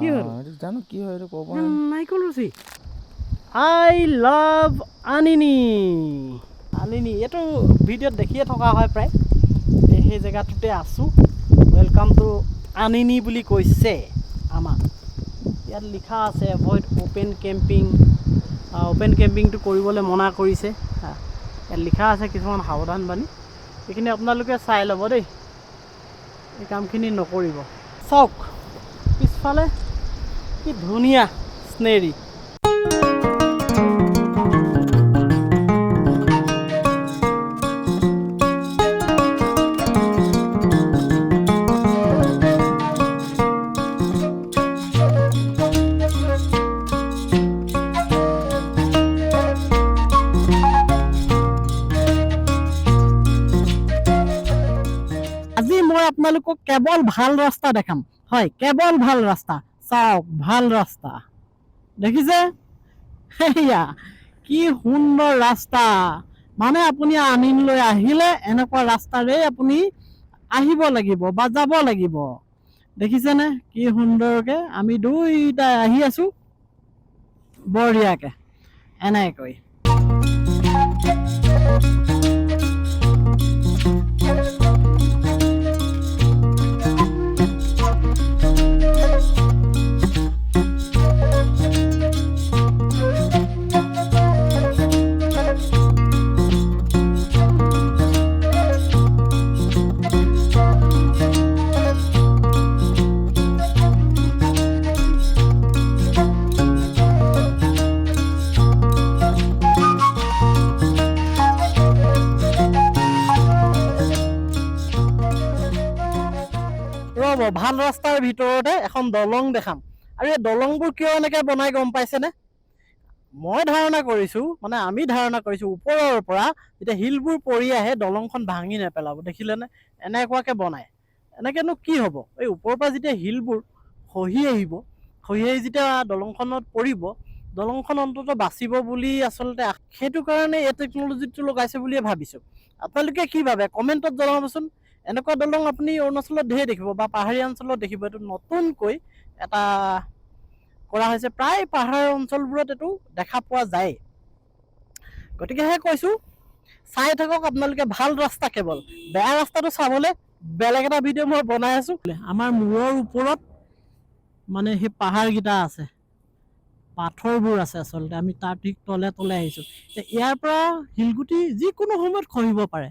কি এ জানো কি হয় ক'ব আই লাভ আনিনি। আনিনি এইটো ভিডিঅ'ত দেখিয়ে থকা হয় প্ৰায়। সেই জেগাটোতে আছোঁ। ৱেলকাম টু আনিনি বুলি কৈছে আমাক। ইয়াত লিখা আছে এভইড অ'পেন কেম্পিং অ'পেন কেম্পিংটো কৰিবলৈ মনা কৰিছে। হা, ইয়াত লিখা আছে কিছুমান সাৱধান বাণী সেইখিনি আপোনালোকে চাই ল'ব দেই। এই কামখিনি নকৰিব। চাওক পিছফালে কি ধুনীয়া স্নেৰী। আপোনালোকক কেৱল ভালো ৰাস্তা দেখাম। হয় কেৱল ভালো ৰাস্তা চাওক ভালো ৰাস্তা দেখিছে সেয়া কি সুন্দৰ ৰাস্তা। মানে আপুনি আনিনলৈ আহিলে এনেকুৱা ৰাস্তাৰে আপুনি আহিব লাগিব বা যাব লাগিব। দেখিছেনে, কি সুন্দৰকে আমি দুইটাই আহি আছো। বঢ়িয়াকে, এনেকৈ। ভিতৰতে এখন দলং দেখাম। আৰু এই দলংবোৰ কিয় এনেকৈ বনাই গম পাইছেনে? মই ধাৰণা কৰিছোঁ মানে আমি ধাৰণা কৰিছোঁ, ওপৰৰ পৰা যেতিয়া শিলবোৰ পৰি আহে, দলংখন ভাঙি নেপেলাব। দেখিলেনে? এনেকুৱাকৈ বনায় এনেকৈনো কি হ'ব? এই ওপৰৰ পৰা যেতিয়া শিলবোৰ খহি আহিব, খহি আহি যেতিয়া দলংখনত পৰিব, দলংখন অন্ততঃ বাচিব বুলি আচলতে সেইটো কাৰণে এই টেকন'লজিটো লগাইছে বুলিয়ে ভাবিছোঁ। আপোনালোকে কি ভাবে? কমেণ্টত জনাবচোন। এনেকুৱা দলং আপুনি অৰুণাচলত ঢেৰ দেখিব বা পাহাৰীয়া অঞ্চলত দেখিব। এইটো নতুনকৈ এটা কৰা হৈছে। প্ৰায় পাহাৰ অঞ্চলবোৰত এইটো দেখা পোৱা যায় গতিকেহে কৈছোঁ, চাই থাকক আপোনালোকে ভালো ৰাস্তা কেৱল। বেয়া ৰাস্তাটো চাবলৈ বেলেগ এটা ভিডিঅ' মই বনাই আছোঁ। আমাৰ মূৰৰ ওপৰত মানে সেই পাহাৰকেইটা আছে। পাথৰবোৰ আছে আচলতে। আমি তাৰ ঠিক তলে তলে আহিছোঁ। ইয়াৰ পৰা শিলগুটি যিকোনো সময়ত খহিব পাৰে।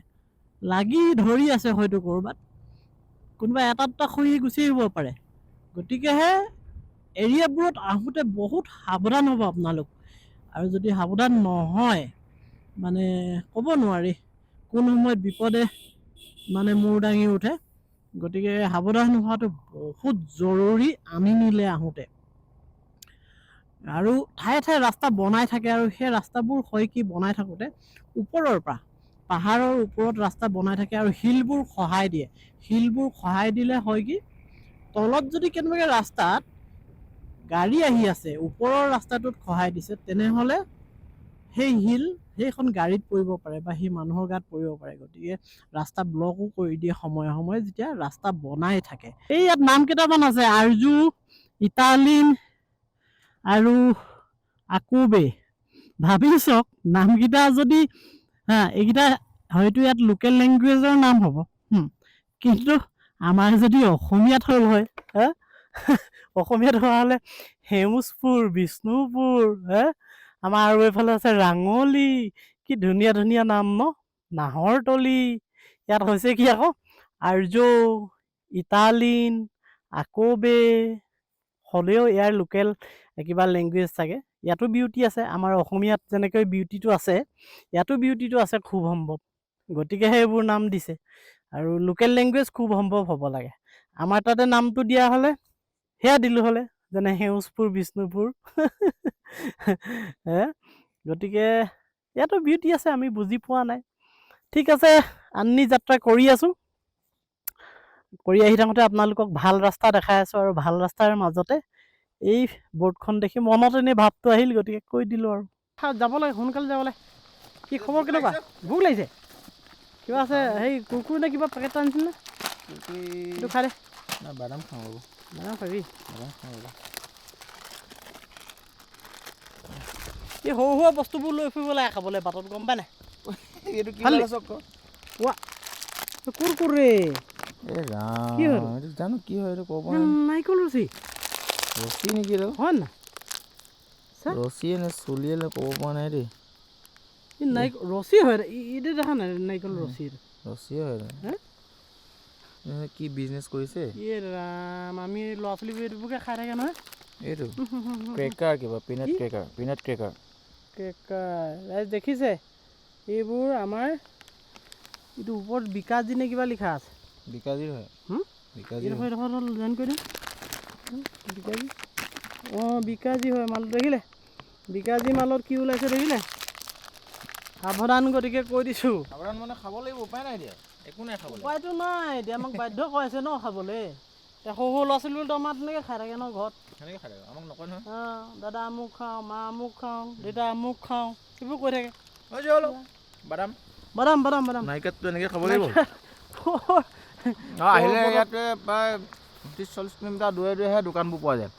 লাগি ধৰি আছে হয়তো ক'ৰবাত। কোনোবা এটা দুটা খহি গুচি আহিব পাৰে। গতিকেহে এৰিয়াবোৰত আহোঁতে বহুত সাৱধান হ'ব আপোনালোক। আৰু যদি সাৱধান নহয় মানে ক'ব নোৱাৰি, কোন সময়ত বিপদে মানে মূৰ দাঙি উঠে। গতিকে সাৱধান হোৱাটো বহুত জৰুৰী আনি নিলে আহোঁতে। আৰু ঠায়ে ঠায়ে ৰাস্তা বনাই থাকে আৰু সেই ৰাস্তাবোৰ হয় কি বনাই থাকোঁতে ওপৰৰ পৰা। পাহাৰৰ ওপৰত ৰাস্তা বনাই থাকে আৰু শিলবোৰ সহায় দিয়ে। শিলবোৰ সহায় দিলে হয় কি, তলত যদি কেনেবাকৈ ৰাস্তাত গাড়ী আহি আছে, ওপৰৰ ৰাস্তাটোত সহায় দিছে, তেনেহ'লে সেই শিল সেইখন গাড়ীত পৰিব পাৰে বা সেই মানুহৰ গাত পৰিব পাৰে। গতিকে ৰাস্তা ব্লকো কৰি দিয়ে সময়ে সময়ে যেতিয়া ৰাস্তা বনাই থাকে। এই ইয়াত নাম কেইটামান আছে আৰজু ইটালিন আৰু আকোবে। ভাবি চাওক, নামকেইটা যদি হা এইকেইটা হয়তো ইয়াত লোকেল লেংগুৱেজৰ নাম হ'ব। কিন্তু আমাৰ যদি অসমীয়াত হ'ল হয় অসমীয়াত হোৱা হ'লে সেউজপুৰ বিষ্ণুপুৰ হে আমাৰ আৰু এইফালে আছে ৰাঙলী কি ধুনীয়া ধুনীয়া নাম ন নাহৰতলী ইয়াত হৈছে কি আকৌ আৰ্য ইটালিন আকোবে হ'লেও ইয়াৰ লোকেল কিবা লেংগুৱেজ চাগে। ইয়াতো বিউটি আছে আমাৰ অসমীয়াত যেনেকৈ বিউটিটো আছে ইয়াতো বিউটিটো আছে খুব সম্ভৱ। গতিকেহে এইবোৰ নাম দিছে। আৰু লোকেল লেংগুৱেজ খুব সম্ভৱ হ'ব লাগে। আমাৰ তাতে নামটো দিয়া হ'লে সেয়া দিলোঁ হ'লে যেনে সেউজপুৰ বিষ্ণুপুৰ। গতিকে ইয়াতো বিউটি আছে আমি বুজি পোৱা নাই। ঠিক আছে আন্নি যাত্ৰা কৰি আছোঁ। কৰি আহি থাকোঁতে আপোনালোকক ভাল ৰাস্তা দেখাই আছোঁ আৰু ভাল ৰাস্তাৰ মাজতে এই বৰ্ডখন দেখি মনত এনেই ভাৱটো আহিল গতিকে কৈ দিলোঁ আৰু। হা, যাব লাগে সোনকালে যাব লাগে। কি খবৰ কেনেকুৱা? ভোক লাগিছে? কিবা আছে? সেই কুকুৰ নে কিবা পেকেট আনিছিল নে? এইটো খাই দে। বাদাম খাওঁ ৰ'ব। বাদাম খাবি? বাদাম খাওঁ ৰ'ব। এই সৰু সৰু বস্তুবোৰ লৈ ফুৰিব লাগে খাবলৈ বাটত গম পাই নাই? এইটো কি খালি? হ'ল চক ৱা কুৰকুৰে। জানো কি হয় এইটো ক'ব নাৰিকল ৰুচি ৰছী নেকি নাই চা ৰছীয়ে নে চুলিয়ে নে ক'ব পৰা নাই দেই এই নাৰিকল ৰছী হয় এইটো দেখা নাই নাৰিকল ৰছী এইটো ৰছীয়ে হয়। হে? কি বিজনেছ কৰিছে ইয়ে ৰাম আমি ল'ৰা ছোৱালীবোৰ এইটোবোৰকে খাই থাকে নহয় এইটো ক্ৰেকাৰ কিবা peanut cracker peanut cracker cracker rice দেখিছে এইবোৰ আমাৰ এইটো ওপৰত বিকাশজী নে কিবা লিখা আছে বিকাজিৰ হয় এইডোখৰ জইন কৰি দিম বিকাজী? অঁ বিকাজী হয় মালত দেখিলে? বিকাজী মালত কি ওলাইছে দেখিলে? সাৱধান গতিকে কৈ দিছোঁ। সাৱধান মানে খাব লাগিব উপায় নাই এতিয়া একো নাই খাবলৈ। উপায়তো নাই এতিয়া আমাক বাধ্য কৰাইছে ন খাবলৈ। এতিয়া সৰু সৰু ল'ৰা ছোৱালীবোৰ আমাৰ তেনেকৈ খাই থাকে ন ঘৰত। সেনেকৈ খাই থাকিব আমাক নকয় নহয়। অঁ দাদা আমুক খাওঁ মা আমুক খাওঁ দেউতা আমুক খাওঁ সেইবোৰ কৈ থাকে। বাদাম। বাদাম বাদাম বাদাম। নাৰিকতটো এনেকৈ খাব লাগিব। আহিলে ইয়াতে প্ৰায় ত্ৰিছ চল্লিছ কিলোমিটাৰ দূৰে দূৰেহে দোকানবোৰ পোৱা যায়।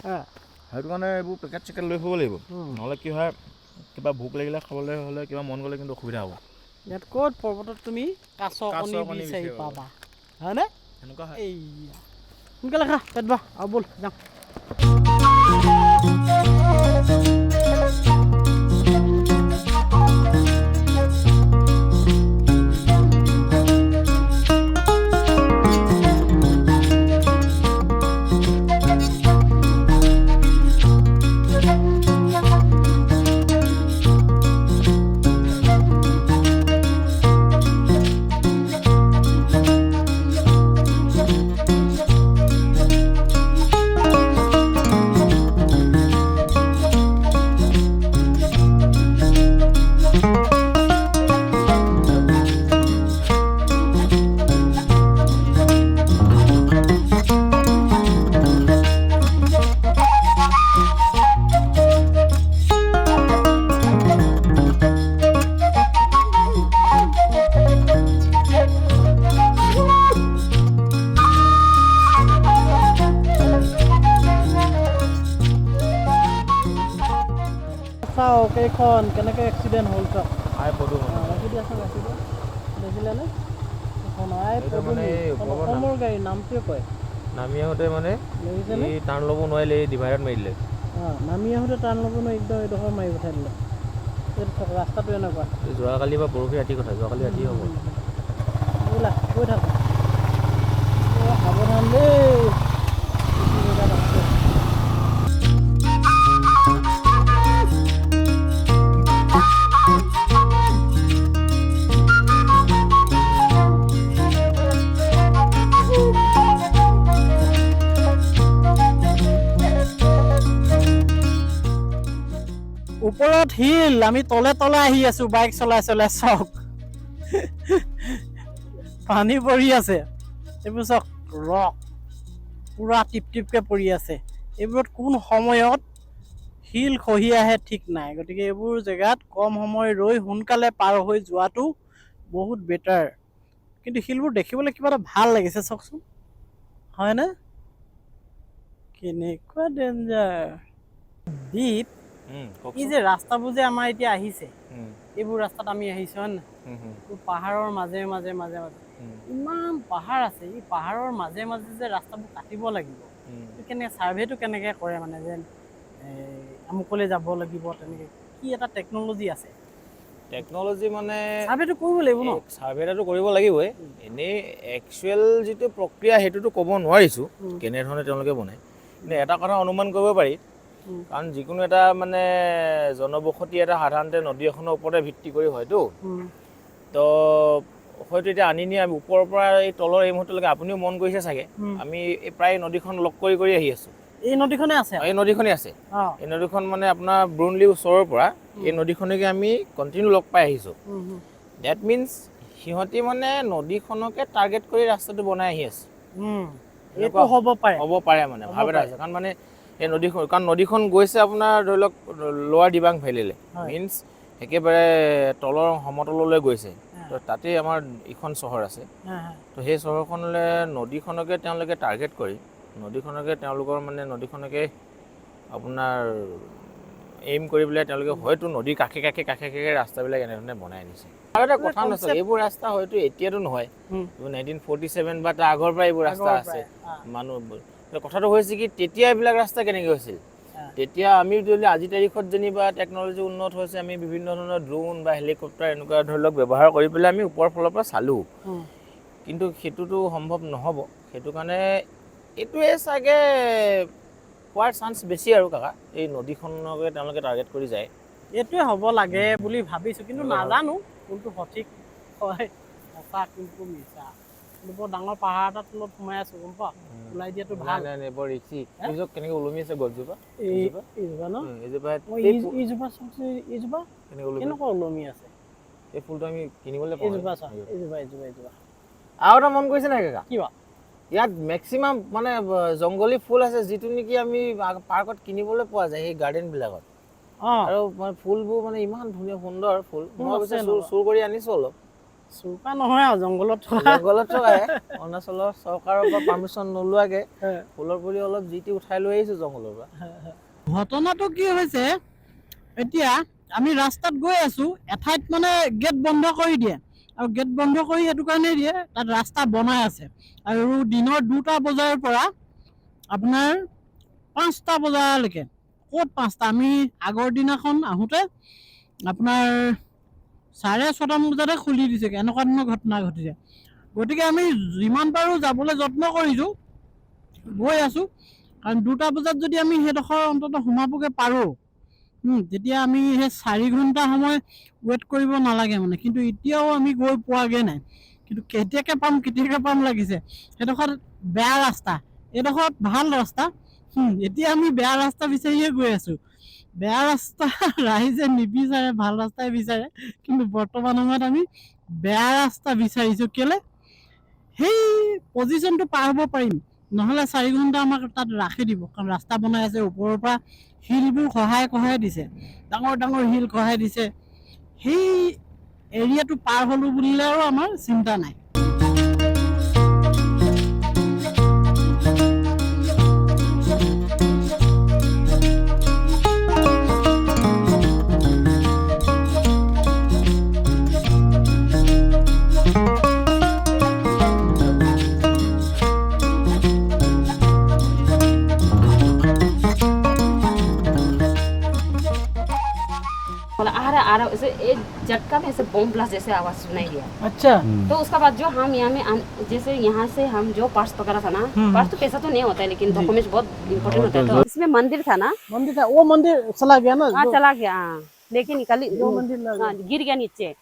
সেইটো কাৰণে এইবোৰ পেকেট চেকেট লৈ ফুৰিব লাগিব। নহ'লে কি হয় কিবা ভোক লাগিলে খাবলৈ হ'লে কিবা মন গ'লে কিন্তু অসুবিধা হ'ব। ইয়াত ক'ত পৰ্বতত তুমি কাছ কাছ কণী কণী বিচাৰি বিচাৰি পাবা। হয়নে? সেনেকুৱা হয়। এইয়া। সোনকালে খা পেট বা আৰু ব'ল যাওঁ। কেইখন কেনেকৈ এক্সিডেণ্ট হ'ল চাওক আই পদু অঁ, ৰাখি দিয়াচোন ৰাখি দিয়া। দেখিলেনে এখন আই এইটো মানে। অসমৰ গাড়ী নামটোৱে কয় নামি আহোঁতে মানে এই টাৰ্ণ ল'ব নোৱাৰিলে এই ডিভাইডত মাৰি দিলে। অঁ নামি আহোঁতে টান ল'ব নোৱাৰি একদম এইডোখৰ মাৰি পঠাই দিলে। ৰাস্তাটো এনেকুৱা। যোৱাকালি বা পৰহি ৰাতি কথা যোৱাকালি ৰাতি হ'ব। ব'লা গৈ থাক। সাৱধান দেই। ওপৰত শিল আমি তলে তলে আহি আছো, বাইক চলাই চলাই, চাওক। পানী পৰি আছে। এইবোৰ চাওক ৰক পূৰা টিপ টিপকৈ পৰি আছে। এইবোৰত কোন সময়ত শিল খহি আহে ঠিক নাই। গতিকে এইবোৰ জেগাত কম সময় ৰৈ সোনকালে পাৰ হৈ যোৱাটো বহুত বেটাৰ কিন্তু শিলবোৰ দেখিবলৈ কিবা এটা ভালো লাগিছে, চাওকচোন। হয়নে? কেনেকুৱা ডেঞ্জাৰ দ্বীপ এই যে ৰাস্তাবোৰ যে আমাৰ এতিয়া আহিছে এইবোৰ ৰাস্তাত আমি আহিছো হয় এইবোৰ পাহাৰৰ মাজে মাজে মাজে মাজে। ইমান পাহাৰ আছে এই পাহাৰৰ মাজে মাজে যে ৰাস্তাবোৰ কাটিব লাগিব। কেনেকৈ ছাৰ্ভেটো কেনেকৈ কৰে মানে এই, আমুকলৈ যাব লাগিব তেনেকৈ। কি এটা টেকন'লজি আছে? টেকন'লজি মানে ছাৰ্ভেটো কৰিব লাগিব ন? ছাৰ্ভে এটাটো কৰিব লাগিবই। এনেই একচুৱেল যিটো প্ৰক্ৰিয়া সেইটোতো ক'ব নোৱাৰিছোঁ। কেনেধৰণে তেওঁলোকে বনায়। কিন্তু এটা কথা অনুমান কৰিব পাৰি। কাৰণ যিকোনো এটা মানে জনবসতি এটা সাধাৰণতে নদী এখনৰ ওপৰতে ভিত্তি কৰি হয়তো। তো হয়তো এতিয়া আনি নি আমি ওপৰৰ পৰা এই তলৰ এই মুহূৰ্তলৈকে আপুনিও মন কৰিছে চাগে। আমি প্ৰায় নদীখন লগ কৰি কৰি আহি আছোঁ। এই নদীখনে আছে? এই নদীখনেই আছে। এই নদীখন মানে আপোনাৰ ব্ৰুণলি ওচৰৰ পৰা এই নদীখনকে আমি কণ্টিনিউ লগ পাই আহিছোঁ। ডেট মিনছ সিহঁতি মানে নদীখনকে টাৰ্গেট কৰি ৰাস্তাটো বনাই আহি আছে। হ'ব পাৰে। হ'ব পাৰে মানে ভাৱ এটা। আছে কাৰণ মানে এই নদীখন কাৰণ নদীখন গৈছে আপোনাৰ ধৰি লওক লৱাৰ দিবাং ভেলীলৈ। মিনছ একেবাৰে তলৰ সমতললৈ গৈছে। তো তাতেই আমাৰ ইখন চহৰ আছে। তো সেই চহৰখনলৈ নদীখনকে তেওঁলোকে টাৰ্গেট কৰি নদীখনকে তেওঁলোকৰ মানে নদীখনকে আপোনাৰ এইম কৰি পেলাই তেওঁলোকে হয়তো নদীৰ কাষে কাষে কাষে কাষে ৰাস্তাবিলাক এনেধৰণে বনাই আনিছে। আৰু এটা কথা নাছিল এইবোৰ ৰাস্তা হয়তো এতিয়াতো নহয়। নাইনটিন ফৰ্টি ছেভেন বা তাৰ আগৰ পৰা এইবোৰ ৰাস্তা আছে। মানুহবোৰ কথাটো হৈছে কি তেতিয়া এইবিলাক ৰাস্তা কেনেকৈ হৈছিল। তেতিয়া আমি যদি আজি তাৰিখত যেনিবা টেকন'লজি উন্নত হৈছে আমি বিভিন্ন ধৰণৰ ড্ৰোন বা হেলিকপ্টাৰ এনেকুৱা ধৰি লওক ব্যৱহাৰ কৰি পেলাই আমি ওপৰৰ ফালৰ পৰা চালোঁ। কিন্তু সেইটোতো সম্ভৱ নহ'ব। সেইটো কাৰণে এইটোৱে চাগে হোৱাৰ চান্স বেছি আৰু কাকা। এই নদীখনকে তেওঁলোকে টাৰ্গেট কৰি যায়। এইটোৱে হ'ব লাগে বুলি ভাবিছো কিন্তু। নাজানো কোনটো সঠিক হয় সঁচা কোনটো মিছা। কিন্তু বৰ ডাঙৰ পাহাৰ এটাৰ তলত সোমাই আছো গম পোৱা? ওলাই দিয়াটো ভাল। নাই নাই বৰ ৰিক্সি হে? এই চাওক কেনেকৈ ওলমি আছে গছজোপা? এই এইজোপা? এইজোপা ন? এইজোপা এইজোপা এইজোপা কেনেকুৱা ওলমি আছে? এই ফুলটো আমি কিনিবলৈ পাওঁ এইজোপা চা এইজোপা। এইজোপা এইজোপা আৰু এটা মন কৰিছে নাই কাকা? কি বা ইয়াত মেক্সিমাম মানে জংগলী ফুল আছে যিটো নেকি আমি পাৰ্কত কিনিবলৈ পোৱা যায় সেই গাৰ্ডেনবিলাকত আৰু মানে ফুলবোৰ মানে ইমান ধুনীয়া সুন্দৰ ফুল। মই? চুৰ কৰি আনিছোঁ অলপ। চোকা নহয় আৰু জংঘলত থকা। জংঘলত থকাই অৰুণাচলৰ চৰকাৰৰ পৰা পাৰ্মিশ্যন নোলোৱাকৈ ফুলৰ পুলি অলপ যি টি উঠাই লৈ আহিছোঁ জংঘলৰ পৰা। ঘটনাটো কি হৈছে এতিয়া আমি ৰাস্তাত গৈ আছো এঠাইত মানে গেট বন্ধ কৰি দিয়ে। আৰু গেট বন্ধ কৰি সেইটো কাৰণে দিয়ে তাত ৰাস্তা বনাই আছে। আৰু দিনৰ দুটা বজাৰ পৰা আপোনাৰ পাঁচটা বজালৈকে ক'ত পাঁচটা? আমি আগৰ দিনাখন আহোঁতে আপোনাৰ চাৰে ছটামান বজাতে খুলি দিছেগৈ এনেকুৱা ধৰণৰ ঘটনা ঘটিছে। গতিকে আমি যিমান পাৰোঁ যাবলৈ যত্ন কৰিছোঁ, গৈ আছোঁ। কাৰণ দুটা বজাত যদি আমি সেইডোখৰ অন্তত সোমাবগৈ পাৰোঁ তেতিয়া আমি সেই চাৰি ঘণ্টা সময় ৱেইট কৰিব নালাগে মানে। কিন্তু এতিয়াও আমি গৈ পোৱাগৈ নাই। কিন্তু কেতিয়াকৈ পাম কেতিয়াকৈ পাম লাগিছে, সেইডোখৰত বেয়া ৰাস্তা, এইডোখৰত ভালো ৰাস্তা। এতিয়া আমি বেয়া ৰাস্তা বিচাৰিয়ে গৈ আছোঁ। বেয়া ৰাস্তা, ৰাইজে নিবিচাৰে, ভালো ৰাস্তাই বিচাৰে, কিন্তু বৰ্তমান সময়ত আমি বেয়া ৰাস্তা বিচাৰিছোঁ। কেলৈ? সেই পজিশ্যনটো পাৰ হ'ব পাৰিম। নহ'লে চাৰি ঘণ্টা আমাক তাত ৰাখি দিব। কাৰণ ৰাস্তা বনাই আছে, ওপৰৰ পৰা শিলবোৰ সহায় সহায় দিছে। ডাঙৰ ডাঙৰ শিল সহায় দিছে। সেই এৰিয়াটো পাৰ হ'লোঁ বুলিলেও আমাৰ চিন্তা নাই। आ रहा जैसे एक झटका में ऐसे बम ब्लास्ट जैसे आवाज़ सुनाई दिया। अच्छा। हम्म। तो उसका बाद जो हम यहाँ में जैसे यहाँ से हम जो पर्स पकड़ा था ना हम्म, हम्म। पर्स तो पैसा तो नहीं होता है लेकिन डॉक्यूमेंट बहुत इम्पोर्टेंट होता है। तो इसमें मंदिर था ना। मंदिर था वो मंदिर चला गया ना हाँ चला गया हाँ। लेकिन निकली मंदिर हाँ, गिर गया नीचे।